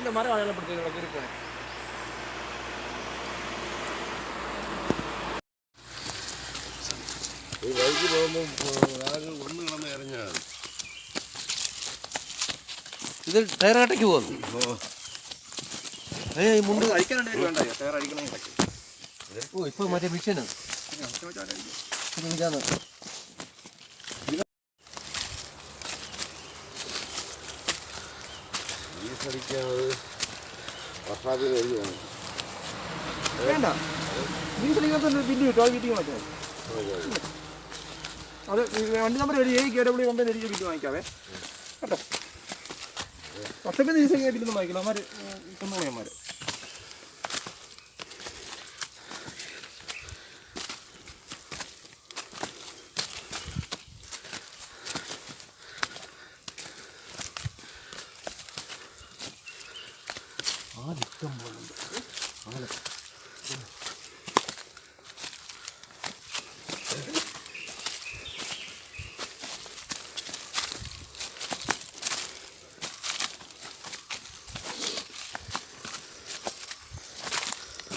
രണ്ട് மரம் அடையாளப்படுத்தி ഈ വഴിക്ക് പോകുമ്പോൾ ആകെ ഒന്ന് കിടന്ന് ഇറങ്ങിയാണ് ഇത് ടയർ കട്ടയ്ക്ക് പോകുന്നു. ഏ ഈ മുണ്ട് അഴിക്കാനുണ്ട് വേണ്ട ടയർ അഴിക്കണമെങ്കിൽ ഓ ഇപ്പൊ മറ്റേ മിഷന് സടിക്കാണത് വർഷാപ്പിൽ എഴുതി വേണം വേണ്ട ഡീസലിനകത്ത് ബില്ല് കിട്ടും അത് വീട്ടിൽ മാറ്റാം അത് ഈ വണ്ടി നമ്പർ എഴുതി ഏഴ് കെ ഡബ്ല്യൂ ഒമ്പത് എനിക്ക് ബില്ല് വാങ്ങിക്കാവേ. കേട്ടോ? വർഷപ്പിൽ ഡീസൽ ബില്ലൊന്നും വാങ്ങിക്കില്ല. അമ്മമാർ കൊന്നുപോയി അമ്മമാർ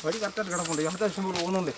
വഴി കറക്റ്റായിട്ട് കിടപ്പുണ്ട്. അത്യാവശ്യം പോകുന്നുണ്ട്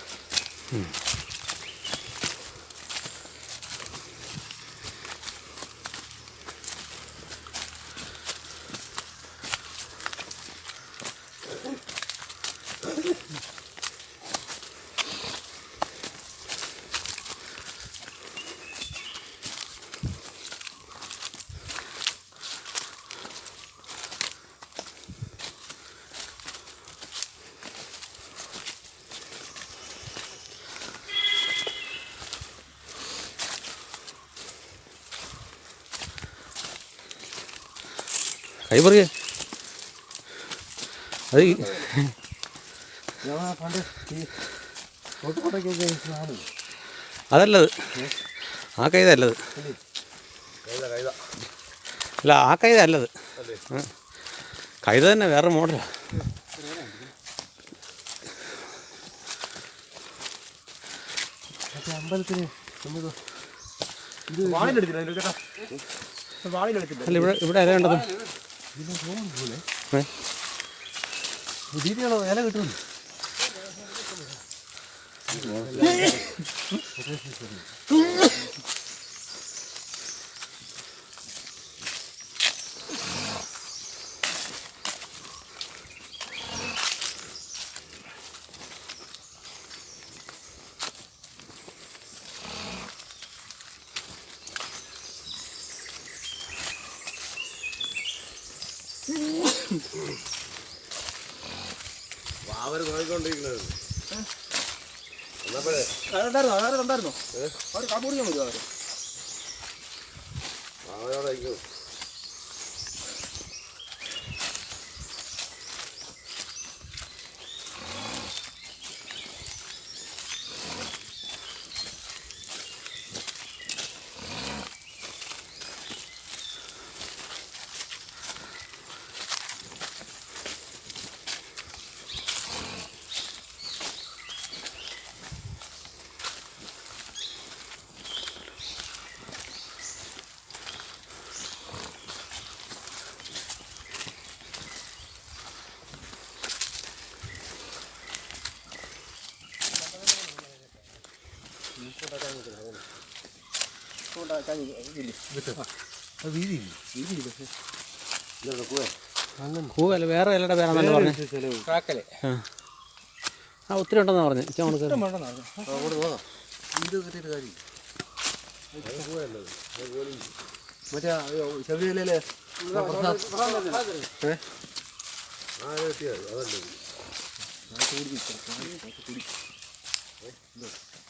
കൈ പറയേ. അത് അതല്ലത് ആ കൈത അല്ലത് അല്ല ആ കൈത അല്ലത്. കൈത തന്നെ വേറെ മോഡലാണ് അമ്പലത്തിന് അല്ല ഇവിടെ ഇവിടെ അല്ല ഉണ്ടത് ഏ? പുതിയതാണോ ഇല കിട്ടുന്നു അവർ നോക്കിക്കൊണ്ടിരിക്കുന്നത്. അവർ കാപ്പ് കുടിക്കാൻ കൂവല്ല? വേറെ ആ. ആ ഒത്തിരി ഉണ്ടെന്നാ പറഞ്ഞു. മറ്റേ ശബരിമലയിലെ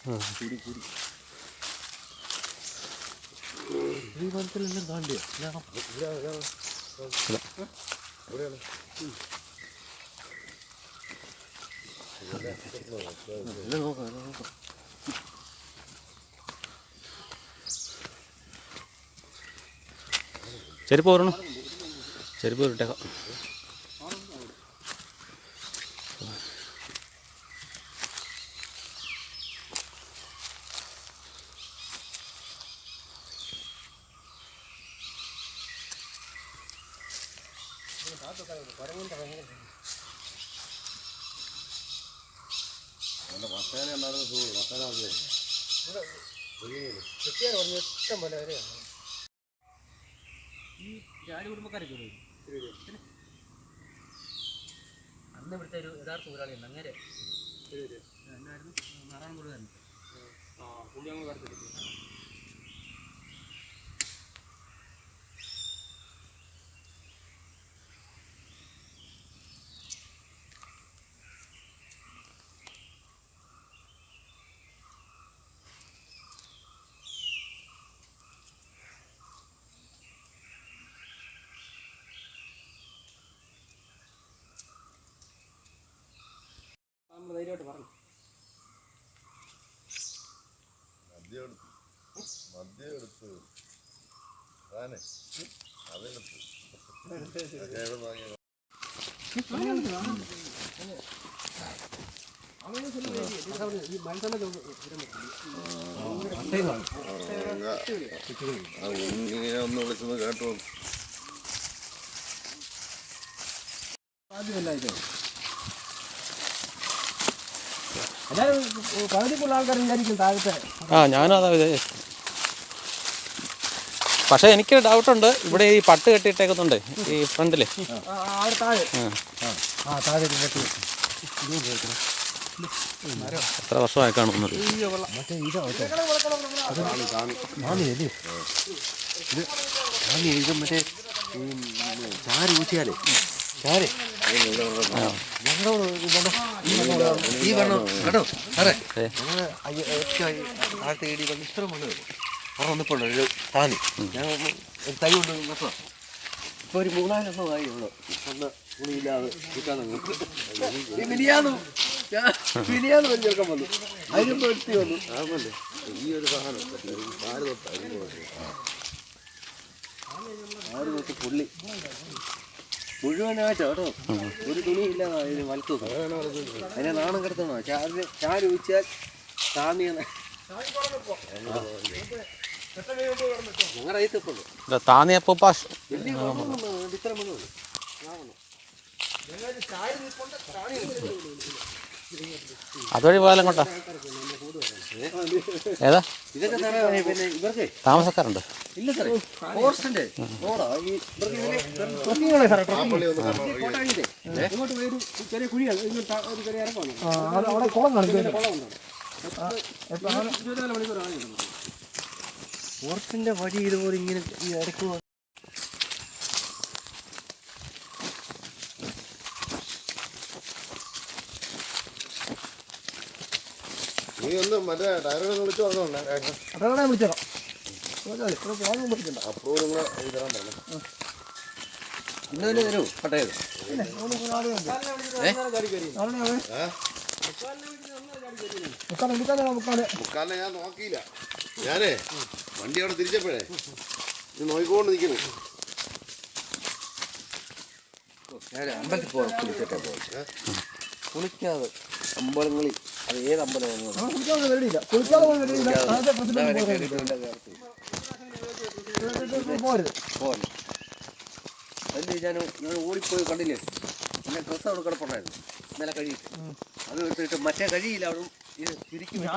ആ. ചെരുപ്പ് ഇവിടെയാണ് എല്ലാം നോക്കാം എല്ലാം നോക്കാം ചെരുപ്പ് ഓരണം ചെരുപ്പ് ഇട്ടേക്കാം നല്ല മത്തേനെ ഉണ്ടായിരുന്ന സൂ മത്തേന മതിയായിരുന്നു ജാതി കുടുംബക്കാരൊക്കെ അന്ന് ഇവിടുത്തെ ഒരു യഥാർത്ഥ തൊഴിലാളിയുണ്ട്. അങ്ങനെ എന്നായിരുന്നു നാരായണപുരം തന്നെ. ആ പുള്ളി അങ്ങ് കടത്തില്ല മദ്യം എടുത്തു മദ്യം എടുത്തു താനെ അതെടുത്തു ഇങ്ങനെ ഒന്ന് വിളിച്ചൊന്ന് കേട്ടോ എല്ലാവരും ആ ഞാനതാ അതാ വിചാരിച്ചത് പക്ഷേ എനിക്ക് ഡൗട്ടുണ്ട്. ഇവിടെ ഈ പട്ട് കെട്ടിയിട്ടേക്കുന്നുണ്ട് ഈ ഫ്രണ്ടിൽ ആ, അവിടെ താഴെ. ആ. താഴെ ഇരുന്നിട്ട് എത്ര വർഷമായി കാണുന്നത് മറ്റേ ചാര് ഊറ്റിയാലേ ചാര്? ഈ വെള്ളം കേട്ടോ സാറേ. ഞങ്ങൾ താഴത്തെ ഇടി വെള്ളം ഇത്ര മണ്ണ് അവിടെ വന്നപ്പോഴുണ്ട് ഒരു താന്നി ഞാൻ ഒരു തൈ കൊണ്ട് നട്ടതാ ഇപ്പൊ ഒരു മൂന്നാലെണ്ണമായി ഉള്ളു ഒന്ന് തുണിയില്ലാതെ കിട്ടാൻ മിനിയാന്ന് മിനിയാന്ന് വലിയ ചെറുക്കം വന്നു അതിനും വെട്ടി വന്നു ആണല്ലേ ഈ ഒരു സാധനം പാൽ തൊട്ട് ആറ് തൊട്ട് പുള്ളി മുഴുവനായിട്ട് കേട്ടോ. ഒരു തുണിയില്ല അതിന് വലത്തു അതിനെ നാണം കിടത്തണോ? ചാരി ചാരി വെച്ചാൽ താന്നിയ ഞങ്ങളുടെ അയത്തപ്പുള്ളൂ കുഴപ്പമൊന്നും ഇത്ര മണ്ണുള്ളൂ അതുവഴി പോയാലും കൊണ്ടാ. ഏതാ? ഇതൊക്കെ സാറേ പിന്നെ ഇവർക്ക്? താമസക്കാരുണ്ട്. ഇല്ല വഴി ഇതുപോലെ ഇങ്ങനെ ഈ ട്രക്കിങ്ങാണ് സാറേ ട്രക്കിംഗ് പള്ളി ഒന്ന് കാണണം കോട്ടാങ്ങിന്റെ ഇങ്ങോട്ട് പോയി ഒരു ചെറിയ കുഴിയാണ് ഇങ്ങോട്ട് താ- ഒരു ചെറിയ ഇറക്കമാണ് ആ, അത് അവിടെ കുളം കാണും ഇരുപത്തിനാല് മണിക്കൂറാണ് ഫോറസ്റ്റിന്റെ വഴി ഇതുപോലെ ഇങ്ങനെ ഈ ഇടയ്ക്ക് വന്ന് നീ ഒന്ന് മറ്റേ ഡയറക്ടറെ വിളിച്ചു പറഞ്ഞോണ്ടേ. അതാണ് വിളിച്ചേക്കാം പോകാൻ വിളിക്കണ്ട അപ്രൂവ് നിങ്ങൾ എഴുതി തരാൻ പറഞ്ഞു. ഇന്ന് തന്നെ തരൂ പട്ടയത് മുക്കാൽ മുക്കാൽ മുക്കാൽ മുക്കാലിനെ ഞാൻ നോക്കിയില്ല. ഞാനേ വണ്ടി അവിടെ തിരിച്ചപ്പോഴേ ഇത് നോക്കിക്കൊണ്ട് നിൽക്കുന്നു. ഞാൻ അമ്പലത്തിൽ പോകാം കുളിച്ചിട്ടേ പോകാം കുളിക്കാതെ അമ്പലങ്ങളിൽ അത് ഏത് അമ്പലമാണ് കുളിക്കാതെ ആദ്യത്തെ പ്രസിഡന്റ് അതിൽ ഞാൻ ഞാൻ ഓടിപ്പോയി കണ്ടില്ലേ? എന്നെ ഡ്രസ്സ് അവിടെ കിടപ്പുണ്ടായിരുന്നു. ഇന്നലെ കഴിയിട്ട്. അത് എടുത്തിട്ട് മറ്റേ കഴിയില്ല. അവിടെ തിരിക്കും ഞാൻ